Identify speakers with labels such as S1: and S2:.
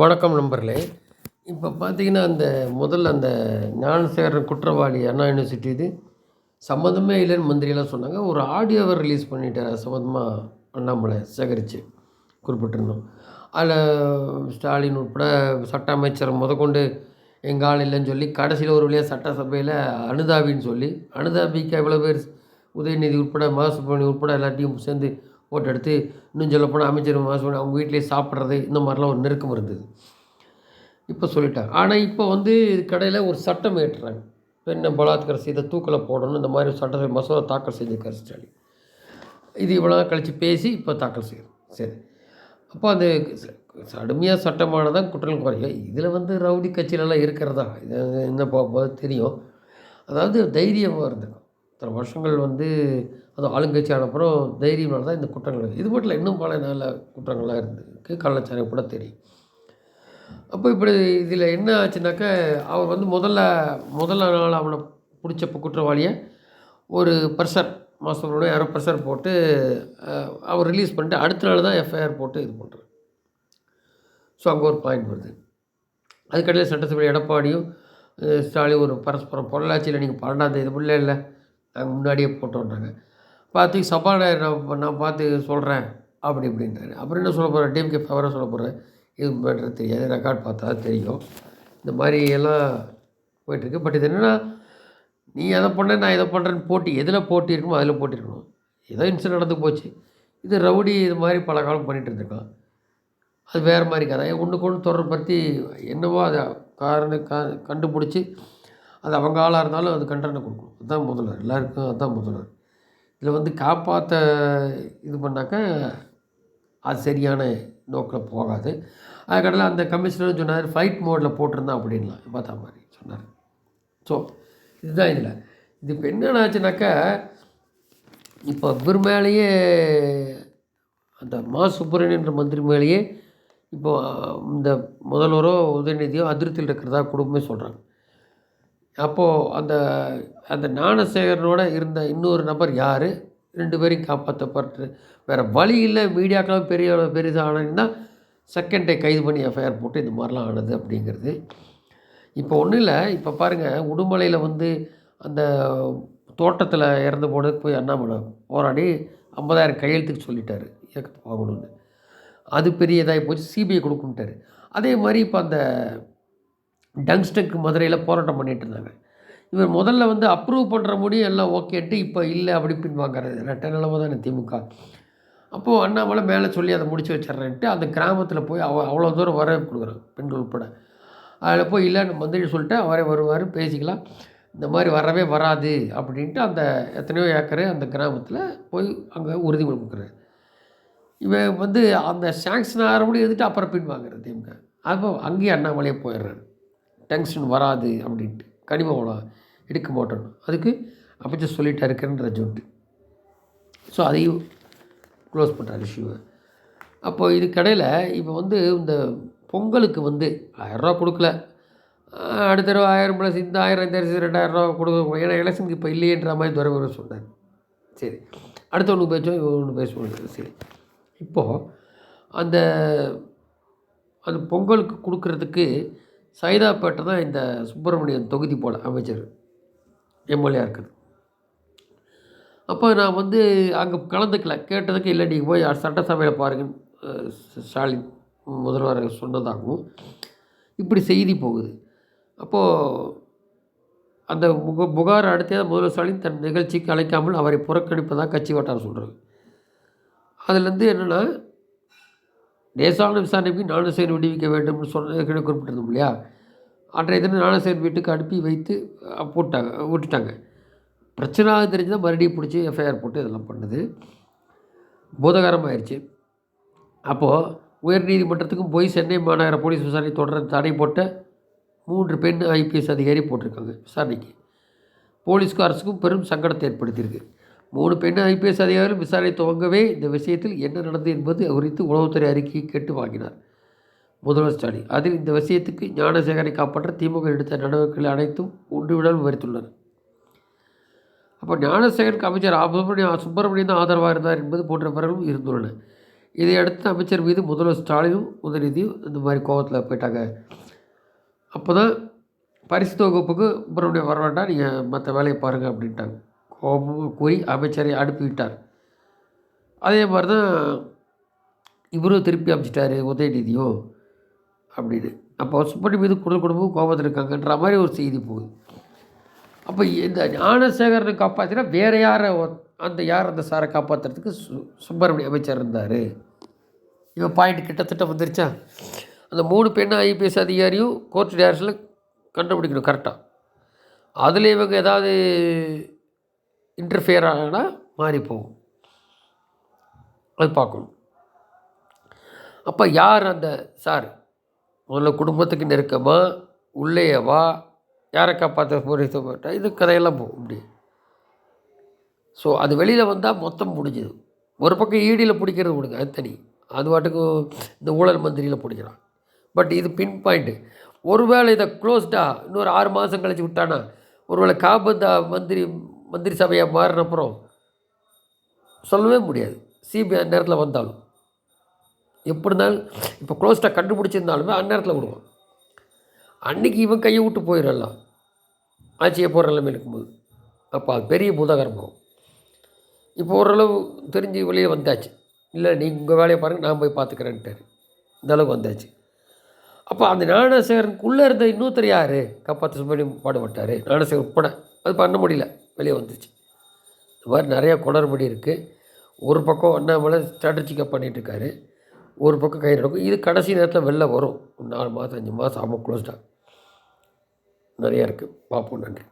S1: வணக்கம் நண்பர்களே. இப்போ பார்த்தீங்கன்னா அந்த முதல்ல அந்த ஞானசேகரன் குற்றவாளி அண்ணா யூனிவர்சிட்டி இது. சம்மந்தமே இல்லைன்னு மந்திரியெல்லாம் சொன்னாங்க. ஒரு ஆடியோவை ரிலீஸ் பண்ணிட்டார். சம்மந்தமாக அண்ணாமலை சேகரித்து குறிப்பிட்டிருந்தோம். அதில் ஸ்டாலின் உட்பட சட்ட அமைச்சர் முதற்கொண்டு எங்கள் ஆள் இல்லைன்னு சொல்லி கடைசியில் ஒரு வழியாக சட்டசபையில் அனுதாபின்னு சொல்லி அனுதாபிக்கு எவ்வளோ பேர் உதயநிதி உட்பட மாசுபணி உட்பட எல்லாத்தையும் சேர்ந்து ஃபோட்டோ எடுத்து இன்னும் சொல்லப்போனால் அமைச்சர் மாசுபணி அவங்க வீட்டிலே சாப்பிட்றது இந்த மாதிரிலாம் ஒரு நெருக்கம் இருந்தது. இப்போ சொல்லிட்டாங்க. ஆனால் இப்போ வந்து கடையில் ஒரு சட்டம் ஏற்றுறாங்க. பெண்ணை பலாத்காரம் செய்த தூக்கில் போடணும் இந்த மாதிரி சட்ட மசோதா தாக்கல் செஞ்சிருக்காரு ஸ்டாலின். இது இவ்வளோ நாள் கழித்து பேசி இப்போ தாக்கல் செய்யணும் சரி. அப்போ அந்த கடுமையாக சட்டமானதான் குற்றம் குறையும். இதில் வந்து ரவுடி கட்சியிலலாம் இருக்கிறதா? இது என்ன போகும்போது தெரியும். அதாவது தைரியமாக இருந்திருக்கும் இத்தனை வருஷங்கள் வந்து அது ஆளுங்கட்சி அப்புறம் தைரியமாக தான் இந்த குற்றங்கள் இது மட்டும் இல்லை இன்னும் பல நல்ல குற்றங்கள்லாம் இருந்ததுக்கு கள்ளச்சாரம் கூட தெரியும். அப்போ இப்படி இதில் என்ன ஆச்சுனாக்கா அவர் வந்து முதல்ல முதல்ல நாள் அவனை பிடிச்ச குற்றவாளியை ஒரு ப்ரெஷர் மாதத்தோட யாரோ ப்ரெஷர் போட்டு அவர் ரிலீஸ் பண்ணிட்டு அடுத்த நாள் தான் எஃப்ஐஆர் போட்டு இது பண்ணுறாரு. ஸோ அங்கே ஒரு பாயிண்ட் வருது. அதுக்கடையில் சட்டசபை எடப்பாடியும் ஸ்டாலின் ஒரு பரஸ்பரம் பொள்ளாச்சியில் நீங்கள் பன்னெண்டாம் தேதி இல்லை நாங்கள் முன்னாடியே போட்டோன்றாங்க. பார்த்து சபாநாயகர் நான் நான் பார்த்து சொல்கிறேன் அப்படி இப்படின்றாரு. அப்புறம் என்ன சொல்ல போகிறேன் டிஎம்கே ஃபேவராக சொல்ல போகிறேன் இது பண்ணுறது தெரியாது. ரெக்கார்ட் பார்த்தா தெரியும். இந்த மாதிரி எல்லாம் போயிட்டுருக்கு பட் இது என்னென்னா நீ அதை பண்ண நான் இதை பண்ணுறேன்னு போட்டி எதில் போட்டி இருக்குமோ அதில் போட்டி இருக்கணும். ஏதோ இன்சிடென்ட் நடந்து போச்சு. இது ரவுடி இது மாதிரி பல காலம் பண்ணிகிட்டு இருந்திருக்கான் அது வேறு மாதிரி கதை. ஒன்றுக்கு ஒன்று தொடர்படுத்தி என்னவோ அதை காரணம் க கண்டுபிடிச்சி அது அவங்க ஆளாக இருந்தாலும் அது கண்டனை கொடுக்கணும். அதுதான் முதல்வர். எல்லாருக்கும் அதுதான் முதல்வர். இதில் வந்து காப்பாற்ற இது பண்ணாக்கா அது சரியான நோக்கில் போகாது. அதுக்கடல அந்த கமிஷனர் சொன்னார் ஃபைட் மோடில் போட்டிருந்தான் அப்படின்லாம் பார்த்தா மாதிரி சொன்னார். ஸோ இதுதான் இதில். இது இப்போ என்னென்ன ஆச்சுனாக்கா இப்போ இவர் மேலேயே அந்த மா. சுப்பிரமணியன்ற மந்திரி மேலேயே இப்போ இந்த முதல்வரோ உதயநிதியோ அதிருப்தியில் இருக்கிறதா குடும்பமே சொல்கிறாங்க அப்போது அந்த அந்த ஞானசேகரனோட இருந்த இன்னொரு நபர் யார்? ரெண்டு பேரையும் காப்பாற்றப்பட்டு வேறு வழி இல்லை மீடியாக்கெல்லாம் பெரிய பெரிதானா செகண்ட் டே கைது பண்ணி எஃப்ஐஆர் போட்டு இந்த மாதிரிலாம் ஆனது அப்படிங்கிறது. இப்போ ஒன்றும் இல்லை இப்போ பாருங்கள் உடுமலையில் வந்து அந்த தோட்டத்தில் இறந்து போனது போய் அண்ணாமலை போராடி ஐம்பதாயிரம் கையெழுத்துக்கு சொல்லிட்டார் இயக்கத்தை வாங்கணும்னு அது பெரிய இதாகி போச்சு சிபிஐ கொடுக்குன்ட்டார் அதே மாதிரி இப்போ அந்த டங்ஸ்டக் மதுரையில் போராட்டம் பண்ணிகிட்டு இருந்தாங்க. இவர் முதல்ல வந்து அப்ரூவ் பண்ணுற முடியும் எல்லாம் ஓகேன்ட்டு இப்போ இல்லை அப்படி பின்வாங்கிறது ரெட்டை நிலமை தானே திமுக. அப்போது அண்ணாமலை மேலே சொல்லி அதை முடிச்சு வச்சிட்றேன்ட்டு அந்த கிராமத்தில் போய் அவ அவ்வளோ தூரம் வர கொடுக்குறாங்க பெண்கள் உட்பட. அதில் போய் இல்லைன்னு மந்திரி சொல்லிட்டு அவரே வருவார் பேசிக்கலாம். இந்த மாதிரி வரவே வராது அப்படின்ட்டு அந்த எத்தனையோ ஏக்கரு அந்த கிராமத்தில் போய் அங்கே உறுதிமொழி கொடுக்குறாரு. இவன் வந்து அந்த சாங்ஷன் ஆகிறபடி எதுட்டு அப்புறம் பின்வாங்கிறது திமுக? அப்போ அங்கேயும் அண்ணாமலையே போயிடுறாரு. டென்ஷன் வராது அப்படின்ட்டு கனிம உணவு எடுக்க மாட்டோம் அதுக்கு அமைச்சர் சொல்லிட்டா இருக்கிறன்ற சொல்லிட்டு ஸோ அதையும் க்ளோஸ் பண்ணுறாரு இஷ்யூவை அப்போ இதுக்கடையில் இப்போ வந்து இந்த பொங்கலுக்கு வந்து ஆயிரரூவா கொடுக்கல. அடுத்த தடவை ஆயிரம் ப்ளஸ் இந்த ஆயிரம் இந்த அரிசி ரெண்டாயிரரூவா கொடுக்க ஏன்னா எலெக்ஷனுக்கு இப்போ இல்லையன்ற மாதிரி துறை சொன்னார் சரி. அடுத்த ஒன்று பேசுவோம் இவன் ஒன்று பேசுவோம். சரி. இப்போது அந்த அந்த பொங்கலுக்கு கொடுக்குறதுக்கு சைதாப்பேட்டை தான் இந்த சுப்பிரமணியன் தொகுதி போல் அமைச்சர் எம்எல்ஏ இருக்குது. அப்போ நான் வந்து அங்கே கலந்துக்கல. கேட்டதுக்கு இல்லை நீங்கள் போய் சட்டசபையில் பாருங்கன்னு ஸ்டாலின் முதல்வர் சொன்னதாகவும் இப்படி செய்தி போகுது. அப்போது அந்த முக புகார் அடுத்தே முதல்வர் ஸ்டாலின் தன் நிகழ்ச்சிக்கு அழைக்காமல் அவரை புறக்கணிப்பதாக கட்சி வட்டாரம் சொல்கிறாங்க அதுலேருந்து என்னென்னா நேசான விசாரணைக்கு ஞானசேகர் விடுவிக்க வேண்டும்னு சொன்ன குறிப்பிட்டிருந்தோம் இல்லையா? அன்றைய தினம் ஞானசேகர் வீட்டுக்கு அனுப்பி வைத்து போட்டாங்க விட்டுட்டாங்க. பிரச்சனாக தெரிஞ்சுதான் மறுபடியும் பிடிச்சி எஃப்ஐஆர் போட்டு இதெல்லாம் பண்ணுது. பூதகரமாயிருச்சு. அப்போது உயர்நீதிமன்றத்துக்கும் போய் சென்னை மாநகர போலீஸ் விசாரணை தொடர தடை போட்ட மூன்று பெண் ஐபிஎஸ் அதிகாரி போட்டிருக்காங்க விசாரணைக்கு. போலீஸ்காரஸுக்கும் பெரும் சங்கடத்தை ஏற்படுத்தியிருக்கு. மூணு பெண் ஐபிஎஸ் அதிகாரிகள் விசாரணை துவங்கவே இந்த விஷயத்தில் என்ன நடந்தது என்பது குறித்து உளவுத்துறை அறிக்கையை கேட்டு வாங்கினார். முதல்வர் ஸ்டாலின் அதில் இந்த விஷயத்துக்கு ஞானசேகரை காப்பாற்ற திமுக எடுத்த நடவடிக்கைகள் அனைத்தும் ஒன்றுவிடாமல் விவரித்துள்ளனர். அப்போ ஞானசேகருக்கு அமைச்சர் ஆ- சுப்பிரமணியம் சுப்பிரமணியம் தான் ஆதரவாக இருந்தார் என்பது போன்றவர்களும் இருந்துள்ளன. இதையடுத்து அமைச்சர் மீது முதல்வர் ஸ்டாலினும் உதயநிதியும் இந்த மாதிரி கோவத்தில் போயிட்டாங்க. அப்போ தான் பரிசு தொகுப்புக்கு சுப்பிரமணியம் வர வேண்டாம் நீங்கள் மற்ற வேலையை பாருங்கள் அப்படின்ட்டாங்க. கூறி அமைச்சரை அனுப்பிவிட்டார் அதே மாதிரி தான் இவரும் திருப்பி அமைச்சிட்டாரு உதயநிதியும் அப்படின்னு. அப்போ சுப்பண்ணி மீது குடல் குடும்பம் கோபத்தில் இருக்காங்கன்ற மாதிரி ஒரு செய்தி போகுது. அப்போ இந்த ஞானசேகரனை காப்பாற்றினா வேறு யாரை அந்த யார் அந்த சாரை காப்பாற்றுறதுக்கு சு சுப்பிரமணிய அமைச்சர் இருந்தார். இவன் பாயிண்ட் கிட்டத்தட்ட வந்துருச்சா? அந்த மூணு பெண் ஐபிஎஸ் அதிகாரியும் கோர்ட் டேரக்ஷனில் கண்டுபிடிக்கணும் கரெக்டாக அதில் இவங்க ஏதாவது இன்டர்ஃபியர் ஆகினா மாறி போகும் அது பார்க்கணும். அப்போ யார் அந்த சார்? முதல்ல குடும்பத்துக்கு நெருக்கமா? உள்ளேயவா யாரை காப்பாற்ற போகிறீங்க இது கதையெல்லாம் போகும் இப்படி. ஸோ அது வெளியில் வந்தால் மொத்தம் முடிஞ்சுது. ஒரு பக்கம் ஈடியில் பிடிக்கிறது விடுங்க அது தனி. அது பாட்டுக்கு இந்த ஊழல் மந்திரியில் பிடிக்கிறான். பட் இது பின் பாயிண்ட்டு ஒருவேளை இதை க்ளோஸ்டாக இன்னொரு ஆறு மாதம் கழிச்சு விட்டானா? ஒருவேளை காபந்தா மந்திரி மந்திரி சபையாக மாறின அப்புறம் சொல்லவே முடியாது. சிபிஐ நேரத்தில் வந்தாலும். எப்படி இருந்தாலும் இப்போ க்ளோஸ்டாக கண்டுபிடிச்சிருந்தாலுமே அந்நேரத்தில் விடுவான். அன்னைக்கு இவன் கையை விட்டு போயிடலாம். ஆட்சியை போகிற நிலைமை இருக்கும்போது. அப்போ அது பெரிய பூதாகரமாகும் இப்போ ஓரளவு தெரிஞ்சு வெளியே வந்தாச்சு. இல்லை நீங்கள் உங்கள் வேலையை பாருங்கள் நான் போய் பார்த்துக்கிறேன்ட்டார். இந்த அளவுக்கு வந்தாச்சு. அப்போ அந்த ஞானசேகரனுக்குள்ளே இருந்த இன்னொருத்தர் யார்? கப்பாத்து சுப்பிரமணியம் பாடுபட்டார். ஞானசேகர் உட்பட. அது பண்ண முடியல. வெளியே வந்துச்சு இந்த மாதிரி நிறையா குளறுபடி இருக்குது ஒரு பக்கம் அண்ணாமலை ஸ்ட்ராட்டஜிக்காக பண்ணிகிட்ருக்காரு ஒரு பக்கம் கை நடக்கும். இது கடைசி நேரத்தில் வெளில வரும். நாலு மாதம் அஞ்சு மாதம் ஆமாம் க்ளோஸ்டாக நிறையா இருக்குது பார்ப்போம் நன்றி.